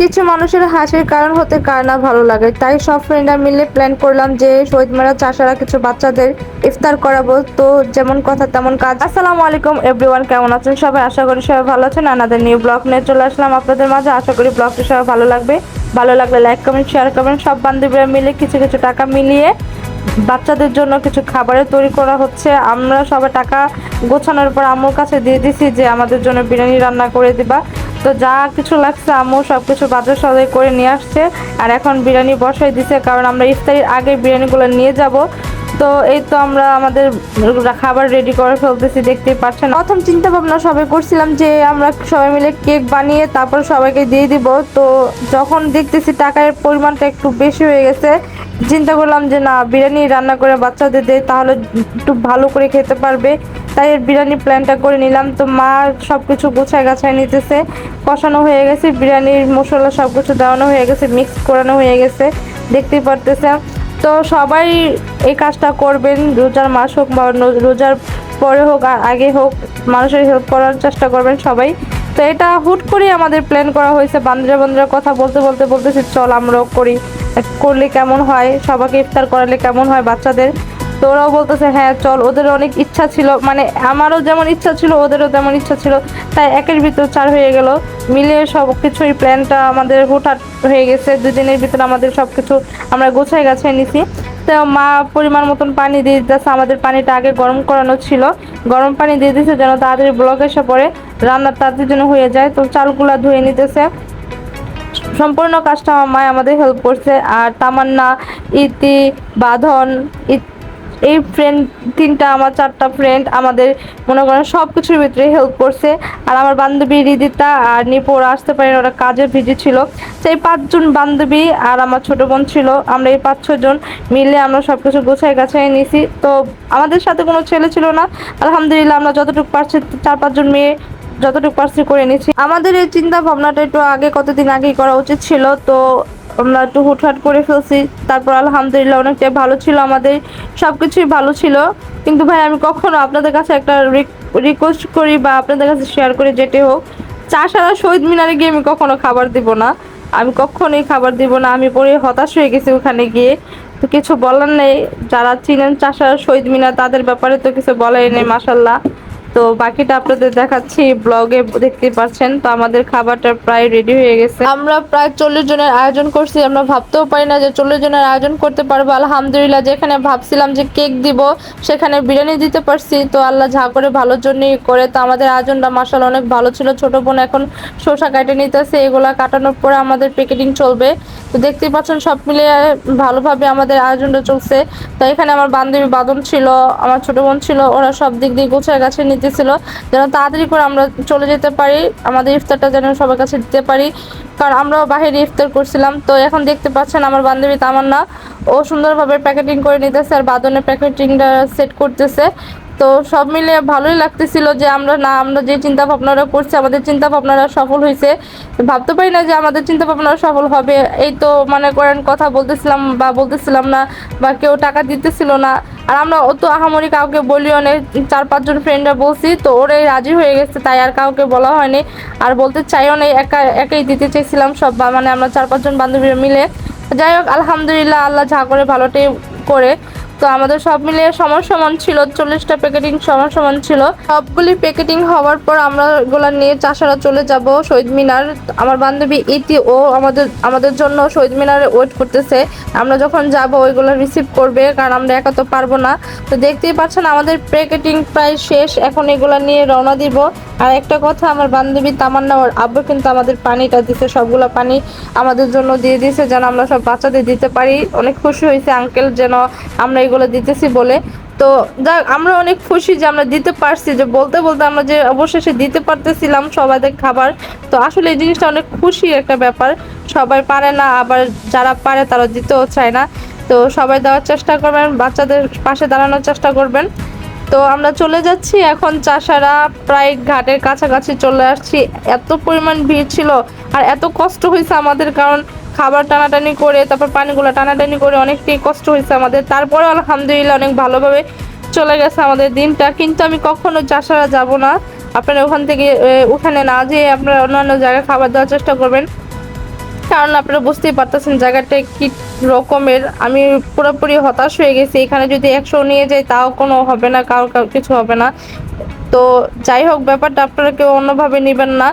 কিছু মানুষের হাসির কারণ হতে কার না ভালো লাগে। তাই সব ফ্রেন্ডরা মিলে প্ল্যান করলাম যে শহীদ মেরা চাষারা কিছু বাচ্চাদের ইফতার করাবো। তো যেমন কথা তেমন কাজ। আসসালামু আলাইকুম এভরিওয়ান কেমন আছেন সবাই? আশা করি সবাই ভালো আছেন। আনাদের নিউ ব্লগ নিয়ে চলে আসলাম আপনাদের মাঝে। আশা করি ব্লগটি সবাই ভালো লাগবে। ভালো লাগলে লাইক কমেন্ট শেয়ার করবেন। সব বান্ধবীরা মিলে কিছু কিছু টাকা মিলিয়ে বাচ্চাদের জন্য কিছু খাবারের তৈরি করা হচ্ছে। আমরা সবাই টাকা গোছানোর পর আম্মুর কাছে দিয়ে দিছি যে আমাদের জন্য বিরিয়ানি রান্না করে দিবা। তো যা কিছু লাগছে আম্মু সব কিছু বাজার সদাই করে নিয়ে আসছে। আর এখন বিরিয়ানি বসাই দিছে, কারণ আমরা ইফতারির আগে বিরিয়ানিগুলো নিয়ে যাব। তো এই তো আমরা আমাদের খাবার রেডি করে ফেলতেছি, দেখতেই পাচ্ছেন। প্রথম চিন্তা ভাবনা সবাই করছিলাম যে আমরা সবাই মিলে কেক বানিয়ে তারপর সবাইকে দিয়ে দিব। তো যখন দেখতেছি টাকার পরিমাণটা একটু বেশি হয়ে গেছে, চিন্তা করলাম যে না, বিরিয়ানি রান্না করে বাচ্চাদের দেয়, তাহলে একটু ভালো করে খেতে পারবে। তাই এর বিরিয়ানি প্ল্যানটা করে নিলাম। তো মা সব কিছু গোছায় গাছায় নিতেছে, কষানো হয়ে গেছে, বিরিয়ানির মশলা সব কিছু দেওয়ানো হয়ে গেছে মিক্স করানো হয়ে গেছে, দেখতেই পারতেছে তো সবাই এই কাজটা করবেন, রোজার মাস হোক বা রোজার পরে হোক আর আগে হোক, মানুষের হেল্প করার চেষ্টা করবেন সবাই। তো এটা হুট করেই আমাদের প্ল্যান করা হয়েছে, বান্ধবীরা বান্ধবরা কথা বলতে বলতে বলতেছি, চল আমরাও করি, করলে কেমন হয়, সবাইকে ইফতার করালে কেমন হয় বাচ্চাদের। তো ওরাও বলতেছে হ্যাঁ চল। ওদের অনেক ইচ্ছা ছিল মানে আমারও যেমন ইচ্ছা ছিল, ওদেরও তেমন ইচ্ছা ছিল। তাই একের ভিতর চার হয়ে গেল। মিলিয়ে সব কিছুই প্ল্যানটা আমাদের হুটহাট হয়ে গেছে। দুদিনের ভিতরে আমাদের সব কিছু আমরা গোছায় গাছায় নিছি। তো মা পরিমাণ মতন পানি দিয়ে দিতেছে। আমাদের পানিটা আগে গরম করানো ছিল। গরম পানি দিয়ে দিতেছে যেন তাড়াতাড়ি ব্লক এসে পরে রান্নার তাড়াতাড়ি যেন হয়ে যায়। তো চালগুলা ধুয়ে নিতেছে। সম্পূর্ণ কাজটা আমার মা আমাদের হেল্প করছে। আর তামান্না, ইতি, বাঁধন এই ফ্রেন্ড তিনটা আমার চারটা ফ্রেন্ড আমাদের মনে করেন সব কিছুর ভিতরে হেল্প করছে। আর আমার বান্ধবী রিদিতা আর নিপু আসতে পারেন, ওরা কাজে ভিজি ছিল। সেই পাঁচজন বান্ধবী আর আমার ছোট বোন ছিল, আমরা এই পাঁচ ছজন মিলে আমরা সব কিছু গোছায় গাছায় নিয়েছি তো আমাদের সাথে কোনো ছেলে ছিল না। আলহামদুলিল্লাহ আমরা যতটুকু পারছি চার পাঁচজন মেয়ে যতটুকু পারছি করে নিচ্ছি আমাদের এই চিন্তা ভাবনাটা একটু আগে, কতদিন আগেই করা উচিত ছিল, তো আমরা একটু হুটহাট করে ফেলছি। তারপর আলহামদুলিল্লাহ অনেকটাই ভালো ছিল আমাদের সব কিছুই ভালো ছিল। কিন্তু ভাই, আমি কখনো আপনাদের কাছে একটা রিকোয়েস্ট করি বা আপনাদের কাছে শেয়ার করি যেটি হোক। চা সারা শহীদ মিনারে গিয়ে আমি কখনো খাবার দিব না। আমি কখনোই খাবার দিব না। আমি পরে হতাশ হয়ে গেছি ওখানে গিয়ে। তো কিছু বলার নেই। যারা চিনেন চাষার শহীদ মিনার, তাদের ব্যাপারে তো কিছু বলাই নেই মাসাল্লাহ তো বাকিটা আপনাদের দেখাচ্ছি ব্লগে দেখতে পাচ্ছেন। তো আমাদের খাবারটা প্রায় রেডি হয়ে গেছে। আমরা প্রায় চল্লিশ জনের আয়োজন করছি। আমরা ভাবতেও পারি না যে চল্লিশ জনের আয়োজন করতে পারব। আলহামদুলিল্লাহ, যেখানে ভাবছিলাম যে কেক দিব, সেখানে বিরিয়ানি দিতে পারছি। তো আল্লাহ যা করে ভালোর জন্যই করে। তো আমাদের আয়োজনটা মাসাল অনেক ভালো ছিল। ছোট বোন এখন শসা কাটে নিতেছে। এগুলা কাটানোর পরে আমাদের প্যাকেটিং চলবে। তো দেখতেই পাচ্ছেন, সব মিলিয়ে ভালোভাবে আমাদের আয়োজনটা চলছে। তো এখানে আমার বান্ধবী বাদন ছিল, আমার ছোট বোন ছিল, ওরা সব দিক দিয়ে গোছায় গাছে নিতেছিল। যেন তাড়াতাড়ি করে আমরা চলে যেতে পারি, আমাদের ইফতারটা যেন সবার কাছে দিতে পারি। কারণ আমরাও বাইরে ইফতার করছিলাম। তো এখন দেখতে পাচ্ছেন, আমার বান্ধবী তামান্না, ও সুন্দরভাবে প্যাকেটিং করে নিতেছে আর বাদনের প্যাকেটিংটা সেট করতেছে। তো সব মিলে ভালোই লাগতেছিল যে আমরা না, আমরা যে চিন্তা ভাবনাটা করছি, আমাদের চিন্তা ভাবনাটা সফল হয়েছে। ভাবতে পারি না যে আমাদের চিন্তা ভাবনা সফল হবে। এই তো মানে করেন কথা বলতেছিলাম বা বলতেছিলাম না বা কেউ টাকা দিতেছিল না। আর আমরা অত আহামরি কাউকে বলিও নেই চার পাঁচজন ফ্রেন্ডরা বলছি, তো ওরাই রাজি হয়ে গেছে, তাই আর কাউকে বলা হয়নি। আর বলতে চাইও নেই একা, একাই দিতে চাইছিলাম সব মানে আমরা চার পাঁচজন বান্ধবীরা মিলে। যাই হোক, আলহামদুলিল্লাহ, আল্লাহ যা করে ভালোটাই করে। তো আমাদের সব মিলিয়ে সমান সমান ছিল, চল্লিশটা প্যাকেটিং সমান সমান ছিল। সবগুলি প্যাকেটিং হওয়ার পর আমরা এগুলা নিয়ে চাষারা চলে যাব শহীদ মিনার। আমার বান্ধবী ইতি, ও আমাদের আমাদের জন্য শহীদ মিনারে ওয়েট করতেছে। আমরা যখন যাব ওইগুলো রিসিভ করবে, কারণ আমরা একা তো পারব না। তো দেখতেই পাচ্ছেন আমাদের প্যাকেটিং প্রায় শেষ, এখন এগুলো নিয়ে রওনা দিব। আর একটা কথা, আমার বান্ধবী তামান্না, ওর আব্বু কিন্তু আমাদের পানিটা দিছে, সবগুলো পানি আমাদের জন্য দিয়ে দিয়েছে যেন আমরা সব বাচ্চাদের দিতে পারি। অনেক খুশি হয়েছে আঙ্কেল যেন আমরা এগুলো দিতেছি বলে। তো যাক, আমরা অনেক খুশি যে আমরা দিতে পারছি, যে বলতে বলতে আমরা যে অবশেষে দিতে পারতেছিলাম সবাইদের খাবার। তো আসলে এই জিনিসটা অনেক খুশি একটা ব্যাপার। সবাই পারে না, আবার যারা পারে তারা দিতেও চায় না। তো সবাই দেওয়ার চেষ্টা করবেন, বাচ্চাদের পাশে দাঁড়ানোর চেষ্টা করবেন। তো আমরা চলে যাচ্ছি, এখন চাষারা প্রায় ঘাটের কাছাকাছি চলে আসছি। এত পরিমাণ ভিড় ছিল আর এত কষ্ট হয়েছে আমাদের, কারণ খাবার টানাটানি করে, তারপর পানিগুলো টানাটানি করে অনেকটাই কষ্ট হয়েছে আমাদের। তারপরে আলহামদুলিল্লাহ অনেক ভালোভাবে চলে গেছে আমাদের দিনটা। কিন্তু আমি কখনো চাষারা যাব না। আপনারা ওখান থেকে ওখানে না যেয়ে আপনারা অন্যান্য জায়গায় খাবার দেওয়ার চেষ্টা করবেন। কারণ আপনারা বুঝতেই পারতেছেন জায়গাটা কি রকমের। আমি পুরোপুরি হতাশ হয়ে গেছি। এখানে যদি একশো নিয়ে যাই, তাও কোনো হবে না কারও কিছু হবে না। তো যাই হোক, ব্যাপারটা আপনারা কেউ অন্যভাবে নেবেন না।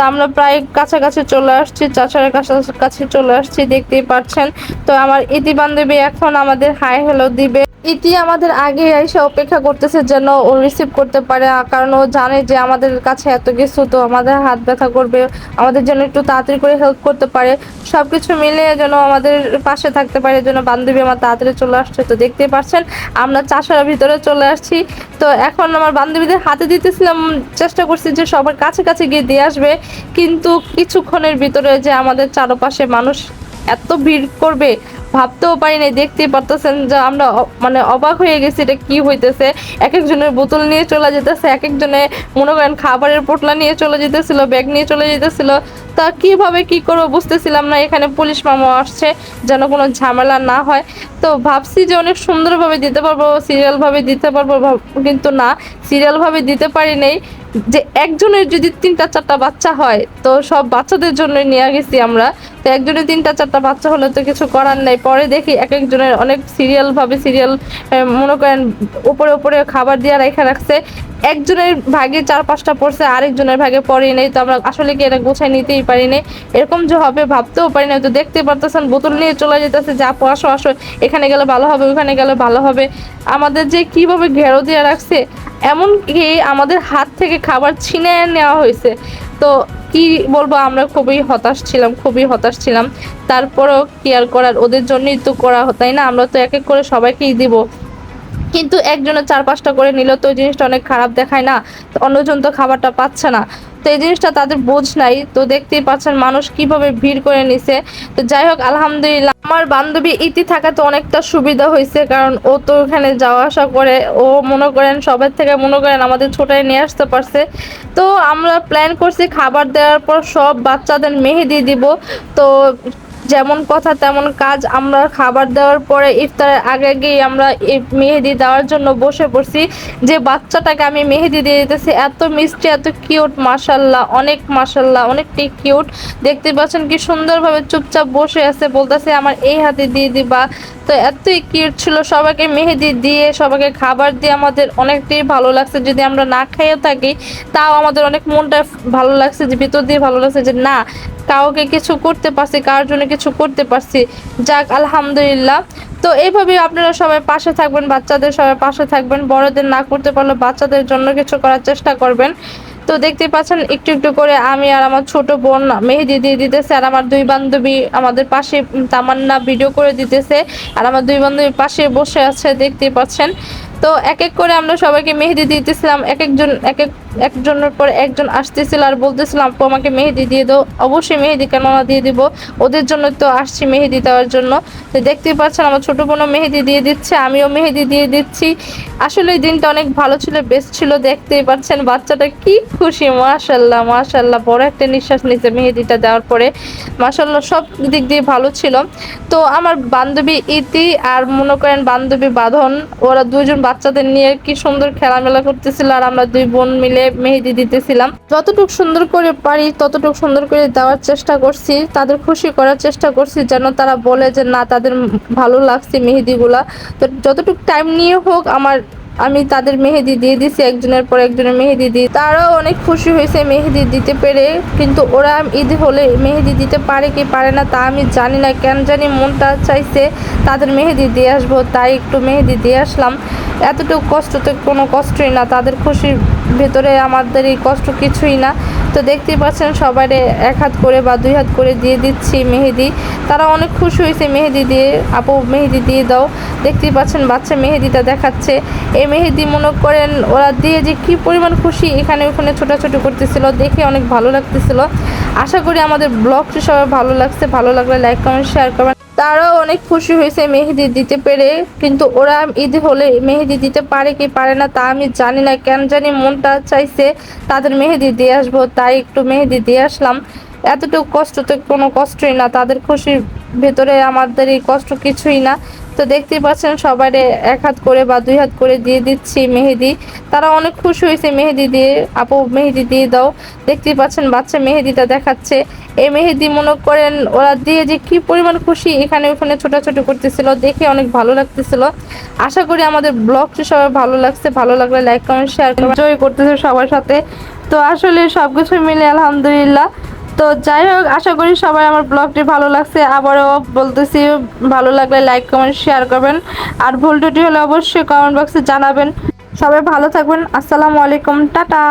তো আমরা প্রায় কাছাকাছি চলে আসছি, চাচার কাছাকাছি চলে আসছি, দেখতেই পাচ্ছেন। তো আমার ইতি বান্ধবী এখন আমাদের হাই হ্যালো দিবে। ইতি আমাদের আগে এসে অপেক্ষা করতেছে যেন ও রিসিভ করতে পারে কারণ ও জানে যে আমাদের কাছে এত কিছু, তো আমাদের হাত ব্যথা করবে, আমাদের জন্য একটু তাড়াতাড়ি করে হেল্প করতে পারে। সব কিছু মিলিয়ে যেন আমাদের পাশে থাকতে পারে, যেন বান্ধবী আমার তাড়াতাড়ি চলে আসছে। তো দেখতেই পাচ্ছেন আমরা চাষার ভিতরে চলে আসছি। তো এখন আমার বান্ধবীদের হাতে দিতেছিলাম, চেষ্টা করছি যে সবার কাছে কাছে গিয়ে দিয়ে আসবে, কিন্তু কিছুক্ষণের ভিতরে যে আমাদের চারপাশে মানুষ এত ভিড় করবে ভাবতেও পারি নাই, দেখতেই পারতেছেন যে আমরা মানে অবাক হয়ে গেছি এটা কি হইতেছে। এক একজনের বোতল নিয়ে চলে যেতেছে এক একজনে মনে করেন খাবারের পোটলা নিয়ে চলে যেতেছিল, ব্যাগ নিয়ে চলে যেতেছিল। তা কীভাবে কি করব বুঝতেছিলাম না। এখানে পুলিশ মামা আসছে, যেন কোনো ঝামেলা না হয়। তো ভাবছি যে অনেক সুন্দরভাবে দিতে পারব সিরিয়াল ভাবে দিতে পারব কিন্তু না সিরিয়াল ভাবে দিতে পারি নেই। যে একজনের যদি তিনটা চারটা বাচ্চা হয়, তো সব বাচ্চাদের জন্য নিয়ে গেছি আমরা। তো একজনের তিনটা চারটা বাচ্চা হলে তো কিছু করার নেই। পরে দেখি এক একজনের অনেক সিরিয়াল ভাবে সিরিয়াল মনে করেন, উপরে উপরে খাবার দিয়ে রেখে রাখছে। একজনের ভাগে চার পাঁচটা পড়ছে, আরেকজনের ভাগে পড়ে নেই, তো আমরা আসলে কি এটা গোছায় নিতেই পারি নাই? এরকম যে হবে, ভাবতেও পারি না তো দেখতে পারতেছেন, বোতল নিয়ে চলে যেতেছে যা আসো আসো এখানে গেলে ভালো হবে, ওখানে গেলে ভালো হবে। আমাদের যে কীভাবে ঘেরো দিয়ে রাখছে, এমনকি আমাদের হাত থেকে খাবার ছিনে নেওয়া হয়েছে। তো কি বলব, আমরা খুবই হতাশ ছিলাম, খুবই হতাশ ছিলাম। তারপরেও কেয়ার করার, ওদের জন্যই তো করা তাই না? আমরা তো এক এক করে সবাইকেই দিব। কিন্তু একজনের চার পাঁচটা করে নিল তো জিনিসটা অনেক খারাপ দেখায় না, তো অন্যজন তো খাবারটা পাচ্ছে না। তো এই জিনিসটা তাদের বোঝ নাই, তো দেখতেই পাচ্ছেন মানুষ কীভাবে ভিড় করে নিছে। তো যাই হোক, আলহামদুলিল্লাহ, আমার বান্ধবী ইতি থাকাতে অনেকটা সুবিধা হয়েছে, কারণ ও তো ওখানে যাওয়া আসা করে, ও মনে করেন সবার থেকে মনে করেন আমাদের ছোটায় নিয়ে আসতে পারছে। তো আমরা প্ল্যান করছি খাবার দেওয়ার পর সব বাচ্চাদের মেহেদি দিব, তো যেমন কথা, তেমন কাজ। আমরা খাবার দেওয়ার পরে ইফতারের আগে আগেই আমরা মেহেদি দেওয়ার জন্য বসে পড়ছি। যে বাচ্চাটাকে আমি মেহেদি দিয়ে দিতেছি, এত মিষ্টি, এত কিউট মাশাল্লাহ, অনেক মাশাল্লাহ অনেকটাই কিউট দেখতে পাচ্ছেন কি সুন্দরভাবে চুপচাপ বসে আছে, বলতেছে, আমার এই হাতে দিয়ে দিবা। তো এতই কিউট ছিল, সবাইকে মেহেদি দিয়ে, সবাইকে খাবার দিয়ে আমাদের অনেকটাই ভালো লাগছে। যদি আমরা না খেয়েও থাকি, তাও আমাদের অনেক মনটা ভালো লাগছে, যে ভিতর দিয়ে ভালো লাগছে যে, না কাউকে কিছু করতে পারছি কার জন্য কিছু করতে পারছি। যাক, আলহামদুলিল্লাহ। তো এইভাবে আপনারা সবাই পাশে থাকবেন, বাচ্চাদের সবাই পাশে থাকবেন, বড়দের না করতে পারলে বাচ্চাদের জন্য কিছু করার চেষ্টা করবেন। তো দেখতে পাচ্ছেন, একটু একটু করে আমি আর আমার ছোট বোন মেহেদি দিয়ে দিতেছে, আর আমার দুই বান্ধবী আমাদের পাশে তামান্না ভিডিও করে দিতেছে, আর আমার দুই বান্ধবী পাশে বসে আছে, দেখতে পাচ্ছেন। তো এক এক করে আমরা সবাইকে মেহেদি দিতেছিলাম, এক একজন এক এক একজনের পর একজন আসতেছিল আর বলতেছিলাম আপু, আমাকে মেহেদি দিয়ে দাও। অবশ্যই মেহেদি কেন না দিয়ে দিব? ওদের জন্য তো আসছি মেহেদি দেওয়ার জন্য। তো দেখতেই পাচ্ছেন, আমার ছোট বোনও মেহেদি দিয়ে দিচ্ছে, আমিও মেহেদি দিয়ে দিচ্ছি। আসলে দিনটা অনেক ভালো ছিল, বেস্ট ছিল, দেখতেই পাচ্ছেন। বাচ্চাটা কি খুশি মাশাল্লাহ মাশাল্লাহ বড় একটা নিঃশ্বাস নিচ্ছে মেহেদিটা দেওয়ার পরে। মাশাল্লাহ সব দিক দিয়ে ভালো ছিল। তো আমার বান্ধবী ইতি আর মনে করেন বান্ধবী বাঁধন, ওরা দুজন বাচ্চাদের নিয়ে কি সুন্দর খেলামেলা করতেছিল। আর আমরা দুই বোন মিলে মেহেদি দিতেছিলাম। যতটুকু সুন্দর করে পারি, ততটুকু সুন্দর করে দেওয়ার চেষ্টা করছি, তাদের খুশি করার চেষ্টা করছি, যেন তারা বলে যে, না, তাদের ভালো লাগছে মেহেদিগুলা। তো যতটুকু টাইম নিয়ে হোক, আমার আমি তাদের মেহেদি দিয়ে দিছি, একজনের পর একজনের মেহেদি দিই তারাও অনেক খুশি হয়েছে মেহেদি দিতে পেরে, কিন্তু ওরা ঈদ হলে মেহেদি দিতে পারে কি পারে না তা আমি জানি না। কেন জানি মনটা চাইছে তাদের মেহেদি দিয়ে আসব, তাই একটু মেহেদি দিয়ে আসলাম। এতটুকু কষ্ট তো কোনো কষ্টই না, তাদের খুশির ভেতরে আমাদের এই কষ্ট কিছুই না। তো দেখতেই পাচ্ছেন সবাই এক হাত করে বা দুই হাত করে দিয়ে দিচ্ছি মেহেদি। তারা অনেক খুশি হয়েছে মেহেদি দিয়ে। আপু, মেহেদি দিয়ে দাও। দেখতেই পাচ্ছেন বাচ্চা মেহেদিটা দেখাচ্ছে। এই মেহেদি মনে করেন ওরা দিয়ে যে কি পরিমাণ খুশি এখানে ওখানে ছোটাছুটি করতেছিল, দেখে অনেক ভালো লাগতেছিল। আশা করি আমাদের ব্লগটি সবাই ভালো লাগছে। ভালো লাগলে লাইক কমেন্ট শেয়ার করবেন। তারাও অনেক খুশি হয়েছে মেহেদি দিতে পেরে, কিন্তু ওরা ঈদ হলে মেহেদি দিতে পারে কি পারে না তা আমি জানি না। কেন জানি মনটা চাইছে তাদের মেহেদি দিয়ে আসব, তাই একটু মেহেদি দিয়ে আসলাম। এতটুকু কষ্ট তো কোনো কষ্টই না, তাদের খুশির ভেতরে আমাদের এই কষ্ট কিছুই না। তো দেখতেই পাচ্ছেন সবাই এক হাত করে বা দুই হাত করে দিয়ে দিচ্ছি মেহেদি। তারা অনেক খুশি হয়েছে মেহেদি দিয়ে। আপু, মেহেদি দিয়ে দাও। দেখতেই পাচ্ছেন বাচ্চা মেহেদিটা দেখাচ্ছে। এই মেহেদি মনে করেন ওরা দিয়ে যে কি পরিমাণ খুশি এখানে ওখানে ছোটাছুটি করতেছিল। দেখে অনেক ভালো লাগতেছিল। আশা করি আমাদের ব্লগটি সবাই ভালো লাগছে। ভালো লাগলে লাইক, কমেন্ট শেয়ার এনজয় করতেছে সবার সাথে। তো আসলে সবকিছু মিলে আলহামদুলিল্লাহ। তো যাই হোক, আশা করি সবাই আমার ব্লগটি ভালো লাগছে। আবারও বলতেছি, ভালো লাগলে লাইক কমেন্ট শেয়ার করবেন। আর ভুল টুটি হলে অবশ্যই কমেন্ট বক্সে জানাবেন। সবাই ভালো থাকবেন। আসসালামু আলাইকুম। টাটা।